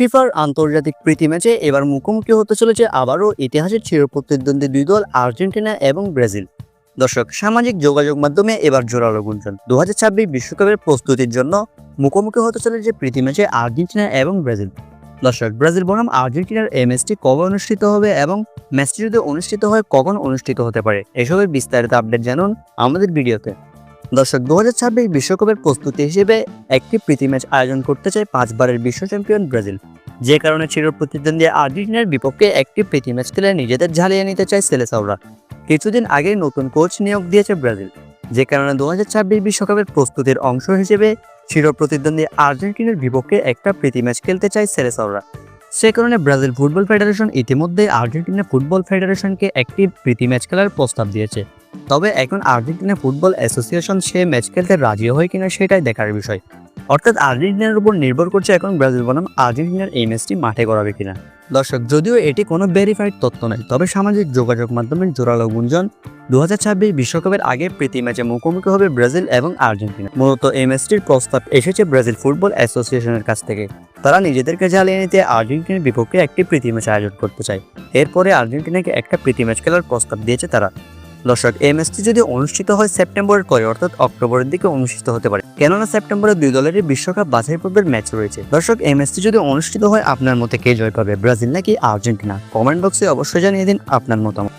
ফিফার আন্তর্জাতিক প্রীতি ম্যাচে এবার মুখোমুখি হতে চলেছে আবারও ইতিহাসের চির চিরপ্রতিদ্বন্দ্বী দুই দল আর্জেন্টিনা এবং ব্রাজিল। দর্শক, সামাজিক যোগাযোগ মাধ্যমে এবার জোরালো গুঞ্জন। দু বিশ্বকাপের প্রস্তুতির জন্য মুখোমুখি হতে চলেছে প্রীতি ম্যাচে আর্জেন্টিনা এবং ব্রাজিল। দর্শক, ব্রাজিল বনাম আর্জেন্টিনার এই ম্যাচটি কবে অনুষ্ঠিত হবে এবং ম্যাচটি যদি অনুষ্ঠিত হয় কখন অনুষ্ঠিত হতে পারে? এসবের বিস্তারিত আপডেট জানুন আমাদের ভিডিওতে। দর্শক দু হাজার বিশ্বকাপের প্রস্তুতি হিসেবে একটি প্রীতি ম্যাচ আয়োজন করতে চায় পাঁচবারের বিশ্ব চ্যাম্পিয়ন ব্রাজিল। যে কারণে চির প্রতিদ্বন্দ্বী আর্জেন্টিনার বিপক্ষে একটি প্রীতি ম্যাচ খেলে নিজেদের ঝালিয়ে নিতে চায় সেলেসাওরা। কিছুদিন আগেই নতুন কোচ নিয়োগ দিয়েছে ব্রাজিল, যে কারণে দু হাজার বিশ্বকাপের প্রস্তুতির অংশ হিসেবে চির প্রতিদ্বন্দ্বী আর্জেন্টিনার বিপক্ষে একটা প্রীতি ম্যাচ খেলতে চায় সেলেসাওরা। সে কারণে ব্রাজিল ফুটবল ফেডারেশন ইতিমধ্যে আর্জেন্টিনা ফুটবল ফেডারেশনকে একটি প্রীতি ম্যাচ খেলার প্রস্তাব দিয়েছে। তবে এখন আর্জেন্টিনা ফুটবল অ্যাসোসিয়েশন সে ম্যাচ খেলতে রাজি হয় কিনা সেটাই দেখার বিষয়। অর্থাৎ আর্জেন্টিনার উপর নির্ভর করছে এখন ব্রাজিল, বনাম আর্জেন্টিনার এই ম্যাচটি মাঠে করাবে কিনা। দর্শক, যদিও এটি কোনো ভেরিফাইড তথ্য নয়, তবে সামাজিক যোগাযোগ মাধ্যমের জোরালো গুঞ্জন দু বিশ্বকাপের আগে প্রীতি ম্যাচে মুখোমুখি হবে ব্রাজিল এবং আর্জেন্টিনা। মূলত এই ম্যাচটির প্রস্তাব এসেছে ব্রাজিল ফুটবল অ্যাসোসিয়েশনের কাছ থেকে। তারা নিজেদেরকে জ্বালিয়ে নিতে আর্জেন্টিনার বিপক্ষে একটি প্রীতি ম্যাচ আয়োজন করতে চায়। এরপরে আর্জেন্টিনাকে একটা প্রীতি ম্যাচ খেলার প্রস্তাব দিয়েছে তারা। দর্শক এই ম্যাচটি যদি অনুষ্ঠিত হয় সেপ্টেম্বরের পরে, অর্থাৎ অক্টোবরের দিকে অনুষ্ঠিত হতে পারে। কেননা সেপ্টেম্বরে দুই দলেরই বিশ্বকাপ বাছাই পর্বের ম্যাচ রয়েছে। দর্শক এই ম্যাচটি যদি অনুষ্ঠিত হয়, আপনার মতে কে জয় পাবে? ব্রাজিল নাকি আর্জেন্টিনা? কমেন্ট বক্সে অবশ্যই জানিয়ে দিন আপনার মতামত।